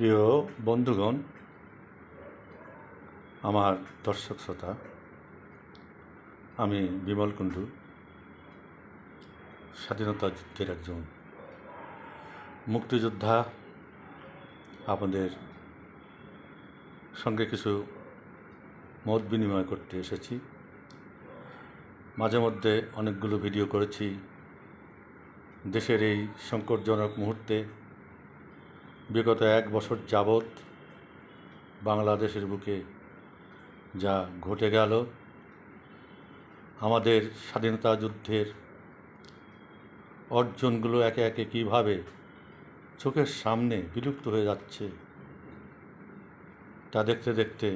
প্রিয় বন্ধুগণ, আমার দর্শক শ্রোতা, আমি বিমল কুণ্ডু, স্বাধীনতা যুদ্ধের একজন মুক্তিযোদ্ধা। আপনাদের সঙ্গে কিছু মত বিনিময় করতে এসেছি। মাঝে মধ্যে অনেকগুলো ভিডিও করেছি। দেশের এই সংকটজনক মুহূর্তে বিগত এক বছর যাবৎ বাংলাদেশের বুকে যা ঘটে গেল, আমাদের স্বাধীনতা যুদ্ধের অর্জনগুলো একে একে কীভাবে চোখের সামনে বিলুপ্ত হয়ে যাচ্ছে, তা দেখতে দেখতে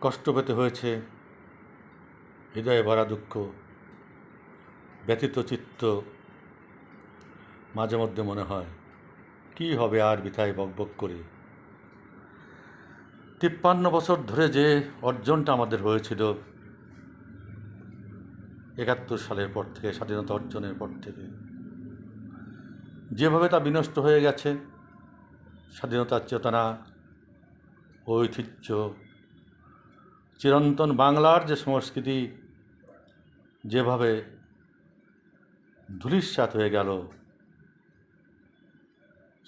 কষ্ট পেতে হয়েছে, হৃদয়ে ভরা দুঃখ, ব্যথিত চিত্ত মাঝে মধ্যে মনে হয়, কি হবে আর বিথায় বকবক করে? তিপ্পান্ন বছর ধরে যে অর্জনটা আমাদের হয়েছিল, একাত্তর সালের পর থেকে, স্বাধীনতা অর্জনের পর থেকে, যেভাবে তা বিনষ্ট হয়ে গেছে স্বাধীনতার চেতনা, ঐতিহ্য, চিরন্তন বাংলার যে সংস্কৃতি, যেভাবে ধূলিসাৎ হয়ে গেল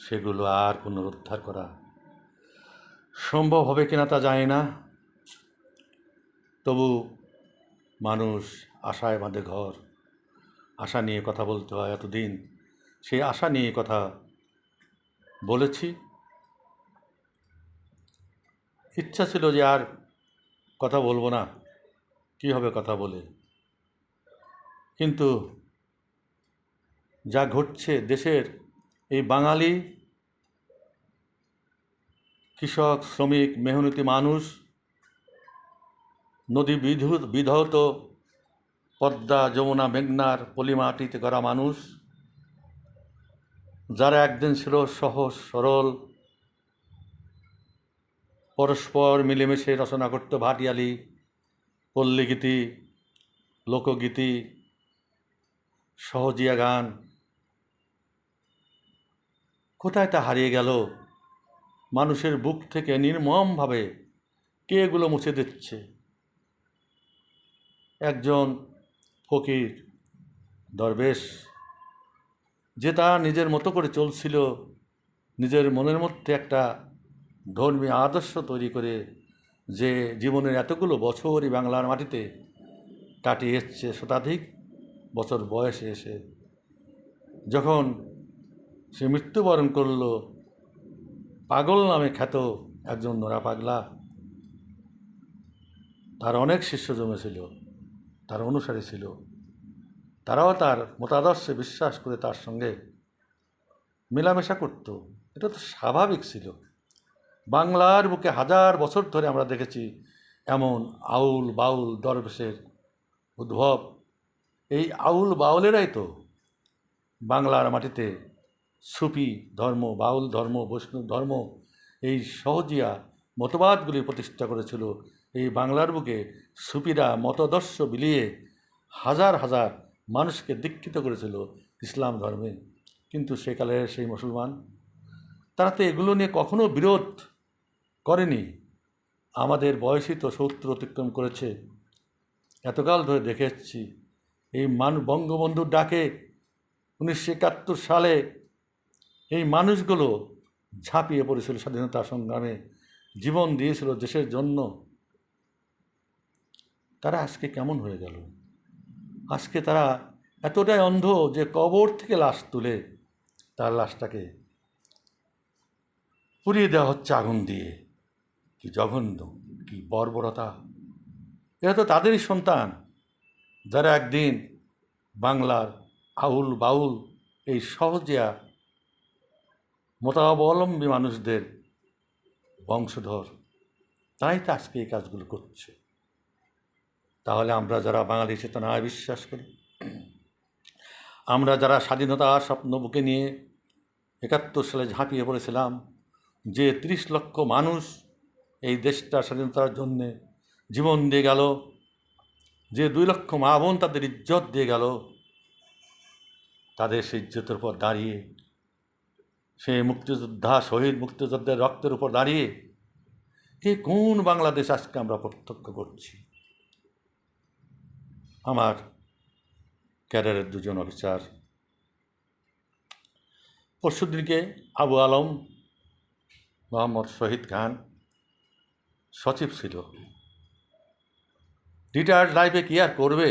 সেগুলো আর পুনরুদ্ধার করা সম্ভব হবে কিনা তা জানি না। তবু মানুষ আশায় বাঁধে ঘর। আশা নিয়ে কথা বলতে হয় এতদিন। সেই আশা নিয়ে কথা বলেছি। ইচ্ছা ছিল যে আর কথা বলব না। কী হবে কথা বলে? কিন্তু যা ঘটছে দেশের এই বাঙালি কৃষক, শ্রমিক, মেহনতি মানুষ, নদী বিধু, বিধৌত, পদ্মা, যমুনা, মেঘনার পলিমাটিতে করা মানুষ, যারা একদিন ছিল সহজ, সরল, পরস্পর মিলেমিশে রচনা করতো ভাটিয়ালি, পল্লীগীতি, লোকগীতি, সহজিয়া গান কোথায় তা হারিয়ে গেল? মানুষের বুক থেকে নির্মমভাবে কে এগুলো মুছে দিচ্ছে? একজন ফকির, দরবেশ, যে তার নিজের মতো করে চলছিল, নিজের মনের মধ্যে একটা ধর্মীয় আদর্শ তৈরি করে যে জীবনের এতগুলো বছরই বাংলার মাটিতে কাটিয়ে এসছে শতাধিক বছর বয়সে এসে। যখন সে মৃত্যুবরণ করল। পাগল নামে খ্যাত একজন নোরা পাগলা। তার অনেক শিষ্য জমেছিল, তার অনুসারী ছিল। তারাও তার মতাদর্শে বিশ্বাস করে তার সঙ্গে মেলামেশা করত। এটা তো স্বাভাবিক ছিল। বাংলার বুকে হাজার বছর ধরে আমরা দেখেছি এমন আউল বাউল দরবেশের উদ্ভব। এই আউল বাউলেরাই তো বাংলার মাটিতে সুফি ধর্ম, বাউল ধর্ম, বৈষ্ণব ধর্ম এই সহজিয়া মতবাদগুলি প্রতিষ্ঠা করেছিল। এই বাংলার বুকে সুফিরা মতদর্শ বিলিয়ে হাজার হাজার মানুষকে দীক্ষিত করেছিল ইসলাম ধর্মে। কিন্তু সেকালের সেই মুসলমান, তারা তো এগুলো নিয়ে কখনো বিরোধ করেনি। আমাদের বয়সই তো সত্তর অতিক্রম করেছে। এতকাল ধরে দেখে এসেছি, এই মান বঙ্গবন্ধুর ডাকে উনিশশো একাত্তর সালে এই মানুষগুলো ঝাঁপিয়ে পড়েছিল স্বাধীনতা সংগ্রামে, জীবন দিয়েছিল দেশের জন্য। তারা আজকে কেমন হয়ে গেল? আজকে তারা এতটাই অন্ধ যে কবর থেকে লাশ তুলে তার লাশটাকে পুড়িয়ে দেওয়া হচ্ছে আগুন দিয়ে। কি জঘন্য, কি বর্বরতা। এরা তো তাদেরই সন্তান। যারা একদিন বাংলার আউল বাউল এই সহজিয়া মতাবলম্বী মানুষদের বংশধর তাই তো আজকে এই কাজগুলো করছে। তাহলে আমরা যারা বাঙালি চেতনায় বিশ্বাস করি। আমরা যারা স্বাধীনতার স্বপ্ন বুকে নিয়ে একাত্তর সালে ঝাঁপিয়ে পড়েছিলাম, যে ত্রিশ লক্ষ মানুষ এই দেশটা স্বাধীনতার জন্যে জীবন দিয়ে গেল, যে দুই লক্ষ মা বোন তাদের ইজ্জত দিয়ে গেল, তাদের সেই ইজ্জতের উপর দাঁড়িয়ে সেই মুক্তিযোদ্ধা, শহীদ মুক্তিযোদ্ধার রক্তের উপর দাঁড়িয়ে এ কোন বাংলাদেশ আজকে আমরা প্রত্যক্ষ করছি? আমার ক্যাডারের দুজন অফিসার, পরশুদিনকে আবু আলম, মোহাম্মদ শহীদ খান, সচিব ছিল। রিটায়ার্ড লাইফে কি আর করবে?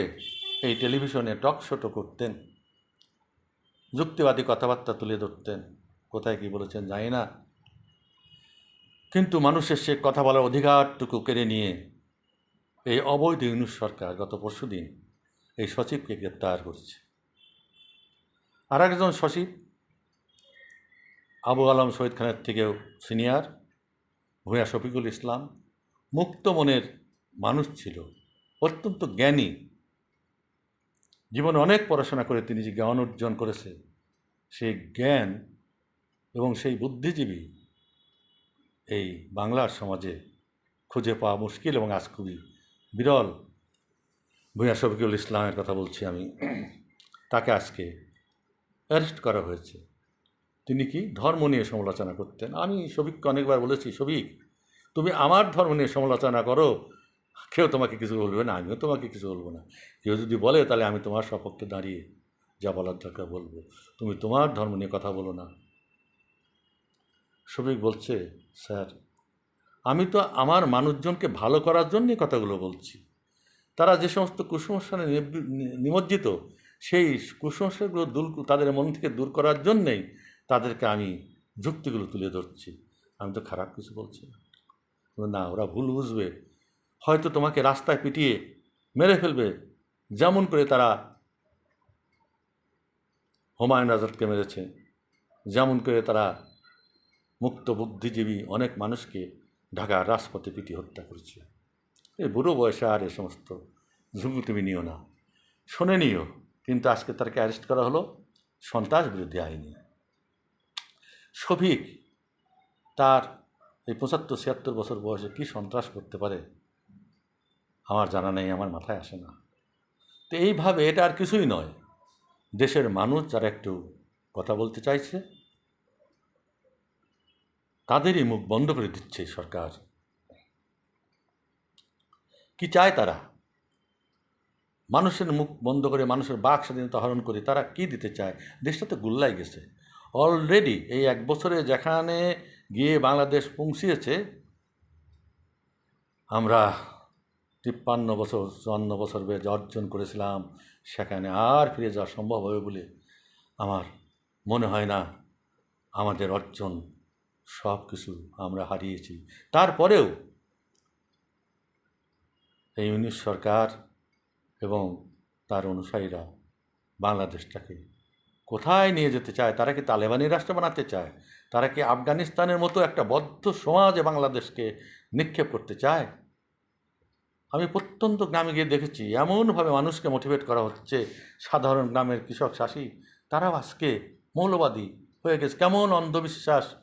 এই টেলিভিশনে টক শোটো করতেন, যুক্তিবাদী কথাবার্তা তুলে ধরতেন। কোথায় কি বলেছেন জানি না। কিন্তু মানুষের সে কথা বলার অধিকারটুকু কেড়ে নিয়ে এই অবৈধ ইউনুস সরকার গত পরশুদিন এই সচিবকে গ্রেপ্তার করছে। আর একজন সচিব, আবু আলম শহীদ খানের থেকেও সিনিয়র ভূয়া শফিকুল ইসলাম, মুক্ত মনের মানুষ ছিল, অত্যন্ত জ্ঞানী। জীবনে অনেক পড়াশোনা করে তিনি যে জ্ঞান অর্জন করেছে, সেই জ্ঞান এবং সেই বুদ্ধিজীবী এই বাংলার সমাজে খুঁজে পাওয়া মুশকিল এবং আজ খুবই বিরল। ভূয়া শফিকুল ইসলামের কথা বলছি আমি। তাকে আজকে অ্যারেস্ট করা হয়েছে। তিনি কি ধর্ম নিয়ে সমালোচনা করতেন? আমি শফিককে অনেকবার বলেছি, শফিক, তুমি আমার ধর্ম নিয়ে সমালোচনা করো। কেউ তোমাকে কিছু বলবে না, আমিও তোমাকে কিছু বলব না। কেউ যদি বলে, তাহলে আমি তোমার সপক্ষে দাঁড়িয়ে যা বলার দরকার বলব। তুমি তোমার ধর্ম নিয়ে কথা বলো না। শফিক বলছে, স্যার, আমি তো আমার মানুষজনকে ভালো করার জন্যই কথাগুলো বলছি। তারা যে সমস্ত কুসংস্কারে নিমজ্জিত, সেই কুসংস্কারগুলো দূর তাদের মন থেকে দূর করার জন্যেই তাদেরকে আমি যুক্তিগুলো তুলে ধরছি। আমি তো খারাপ কিছু বলছি না। না, ওরা ভুল বুঝবে। হয়তো তোমাকে রাস্তায় পিটিয়ে মেরে ফেলবে। যেমন করে তারা হুমায়ুন আজাদকে মেরেছে, যেমন করে তারা মুক্ত বুদ্ধিজীবী অনেক মানুষকে ঢাকার রাজপথে পিটিয়ে হত্যা করেছে। এই বুড়ো বয়সে আর এ সমস্ত ঝুঁকি তুমি নিও না। শোনে নিও, কিন্তু আজকে তাকে অ্যারেস্ট করা হলো সন্ত্রাস বিরোধী আইনে। শফিক, তার এই পঁচাত্তর ছিয়াত্তর বছর বয়সে কী সন্ত্রাস করতে পারে? আমার জানা নেই, আমার মাথায় আসে না। তো এইভাবে এটা আর কিছুই নয়। দেশের মানুষ যারা একটু কথা বলতে চাইছে তাদেরই মুখ বন্ধ করে দিচ্ছে সরকার। কি চায় তারা? মানুষের মুখ বন্ধ করে মানুষের বাক স্বাধীনতা হরণ করে তারা কি দিতে চায়? দেশটা তো গুল্লাই গেছে। অলরেডি এই এক বছরে যেখানে গিয়ে বাংলাদেশ পৌঁছিয়েছে, আমরা তিপ্পান্ন বছর, চুয়ান্ন বছর বেজ অর্জন করেছিলাম। সেখানে আর ফিরে যাওয়া সম্ভব হবে বলে আমার মনে হয় না আমাদের অর্জন সব কিছু আমরা হারিয়েছি। তারপরেও এই ইউনিশ সরকার এবং তার অনুসারীরা বাংলাদেশটাকে কোথায় নিয়ে যেতে চায়, তারা কি তালেবানি রাষ্ট্র বানাতে চায়, তারা কি আফগানিস্তানের মতো একটা বদ্ধ সমাজে বাংলাদেশকে নিক্ষেপ করতে চায়? আমি প্রত্যন্ত গ্রামে গিয়ে দেখেছি, এমনভাবে মানুষকে মোটিভেট করা হচ্ছে। সাধারণ গ্রামের কৃষক চাষি তারাও আজকে মৌলবাদী হয়ে গেছে। কেমন অন্ধবিশ্বাস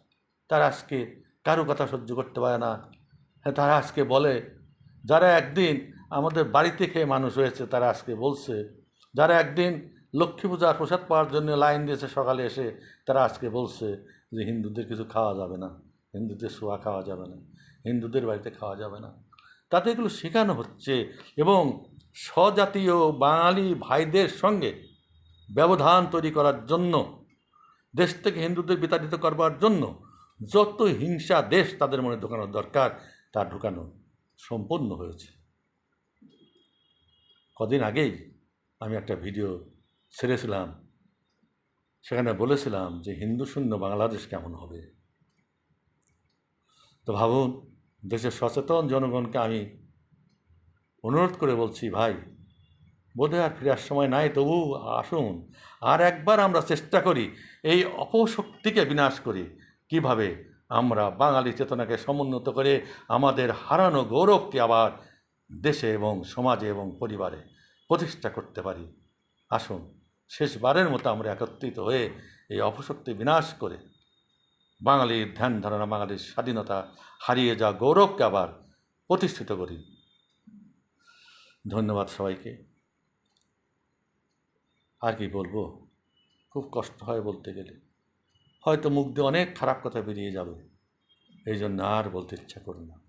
তারা আজকে কারও কথা সহ্য করতে পারে না। হ্যাঁ তারা আজকে বলে, যারা একদিন আমাদের বাড়িতে খেয়ে মানুষ হয়েছে, তারা আজকে বলছে, যারা একদিন লক্ষ্মী পূজার প্রসাদ পাওয়ার জন্য লাইন দিয়েছে সকালে এসে, তারা আজকে বলছে যে হিন্দুদের কিছু খাওয়া যাবে না, হিন্দুদের শোয়া খাওয়া যাবে না, হিন্দুদের বাড়িতে খাওয়া যাবে না। তাতে এগুলো শেখানো হচ্ছে এবং স্বজাতীয় বাঙালি ভাইদের সঙ্গে ব্যবধান তৈরি করার জন্য, দেশ থেকে হিন্দুদের বিতাড়িত করবার জন্য যত হিংসা দেশ তাদের মনে ঢোকানোর দরকার, তা ঢোকানো সম্পন্ন হয়েছে। কদিন আগেই আমি একটা ভিডিও ছেড়েছিলাম। সেখানে বলেছিলাম যে হিন্দু শূন্য বাংলাদেশ কেমন হবে? তো ভাবুন, দেশের সচেতন জনগণকে আমি অনুরোধ করে বলছি, ভাই, বোধহয় আর ফেরার সময় নাই, তবু আসুন। আর একবার আমরা চেষ্টা করি, এই অপশক্তিকে বিনাশ করি। কীভাবে আমরা বাঙালি চেতনাকে সমুন্নত করে আমাদের হারানো গৌরবকে আবার দেশে এবং সমাজে এবং পরিবারে প্রতিষ্ঠা করতে পারি? আসুন, শেষবারের মতো আমরা একত্রিত হয়ে এই অপশক্তি বিনাশ করে বাঙালির ধ্যান ধারণা বাঙালির স্বাধীনতা হারিয়ে যাওয়া গৌরবকে আবার প্রতিষ্ঠিত করি। ধন্যবাদ সবাইকে। আর কি বলব? খুব কষ্ট হয় বলতে গেলে। হয়তো মুখ দিয়ে অনেক খারাপ কথা বেরিয়ে যাবে। এই জন্য আর বলতে ইচ্ছা করি না।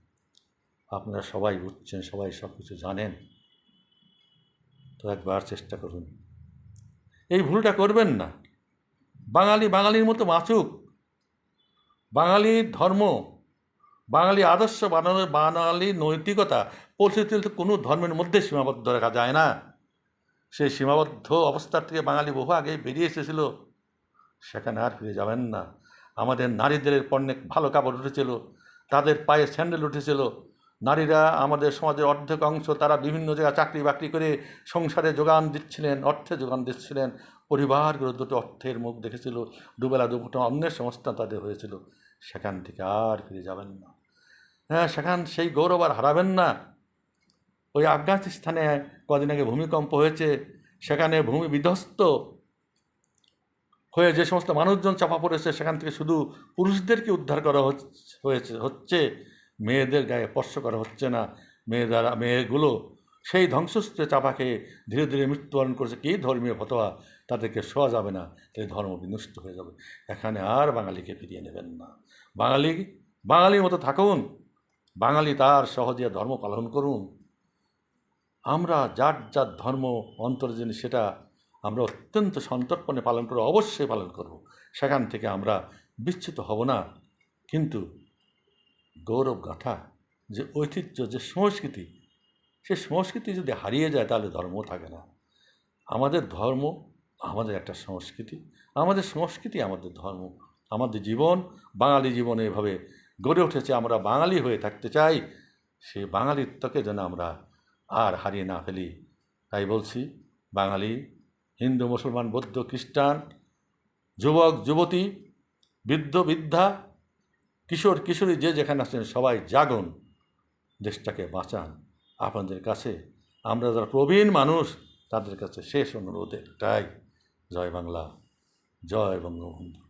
আপনারা সবাই বুঝছেন, সবাই সব কিছু জানেন। তো একবার চেষ্টা করুন। এই ভুলটা করবেন না। বাঙালি বাঙালির মতো বাঁচুক বাঙালির ধর্ম, বাঙালি আদর্শ বানানোর, বাঙালি নৈতিকতা পরিস্থিতি কোনো ধর্মের মধ্যে সীমাবদ্ধ রাখা যায় না। সেই সীমাবদ্ধ অবস্থার থেকে বাঙালি বহু আগে বেরিয়ে এসেছিল। সেখানে আর ফিরে যাবেন না। আমাদের নারীদের পণ্যে ভালো কাপড় উঠেছিল, তাদের পায়ে স্যান্ডেল উঠেছিল। নারীরা আমাদের সমাজের অর্ধেক অংশ, তারা বিভিন্ন জায়গায় চাকরি বাকরি করে সংসারে যোগান দিচ্ছিলেন, অর্থে যোগান দিচ্ছিলেন। পরিবারগুলো দুটো অর্থের মুখ দেখেছিল, দুবেলা দুপুটো অন্যের সংস্থা তাদের হয়েছিল। সেখান থেকে আর ফিরে যাবেন না। হ্যাঁ সেখান সেই গৌরব আর হারাবেন না। ওই আফগানিস্তানে কদিন আগে ভূমিকম্প হয়েছে, সেখানে ভূমি বিধ্বস্ত। হয়ে যে সমস্ত মানুষজন চাপা পড়েছে, সেখান থেকে শুধু পুরুষদেরকে উদ্ধার করা হয়েছে, হচ্ছে, মেয়েদের গায়ে স্পর্শ করা হচ্ছে না। মেয়ে দ্বারা, মেয়েগুলো সেই ধ্বংসস্তূপে চাপা খেয়ে ধীরে ধীরে মৃত্যুবরণ করছে। কী ধর্মীয় ফতোয়া? তাদেরকে শোয়া যাবে না তাই ধর্ম বিনষ্ট হয়ে যাবে। এখানে আর বাঙালিকে ফিরিয়ে নেবেন না। বাঙালি, বাঙালির মতো থাকুন। বাঙালি তার সহজে ধর্ম পালন করুন। আমরা যার যার ধর্ম অন্তর যিনি সেটা আমরা অত্যন্ত সন্তর্পণে পালন করব অবশ্যই পালন করব। সেখান থেকে আমরা বিচ্যুত হব না। কিন্তু গৌরব গাথা, যে ঐতিহ্য, যে সংস্কৃতি, সে সংস্কৃতি যদি হারিয়ে যায় তাহলে ধর্ম থাকে না। আমাদের ধর্ম আমাদের একটা সংস্কৃতি, আমাদের সংস্কৃতি আমাদের ধর্ম। আমাদের জীবন, বাঙালি জীবনে এভাবে গড়ে উঠেছে, আমরা বাঙালি হয়ে থাকতে চাই, সেই বাঙালিত্বকে যেন আমরা আর হারিয়ে না ফেলি। তাই বলছি, বাঙালি হিন্দু, মুসলমান, বৌদ্ধ, খ্রিস্টান, যুবক, যুবতী, বৃদ্ধ, বৃদ্ধা, কিশোর, কিশোরী, যে যেখানে আছেন সবাই জাগুন, দেশটাকে বাঁচান। আপনাদের কাছে, আমরা যারা প্রবীণ মানুষ, তাদের কাছে শেষ অনুরোধ একটাই। জয় বাংলা, জয় বঙ্গবন্ধু।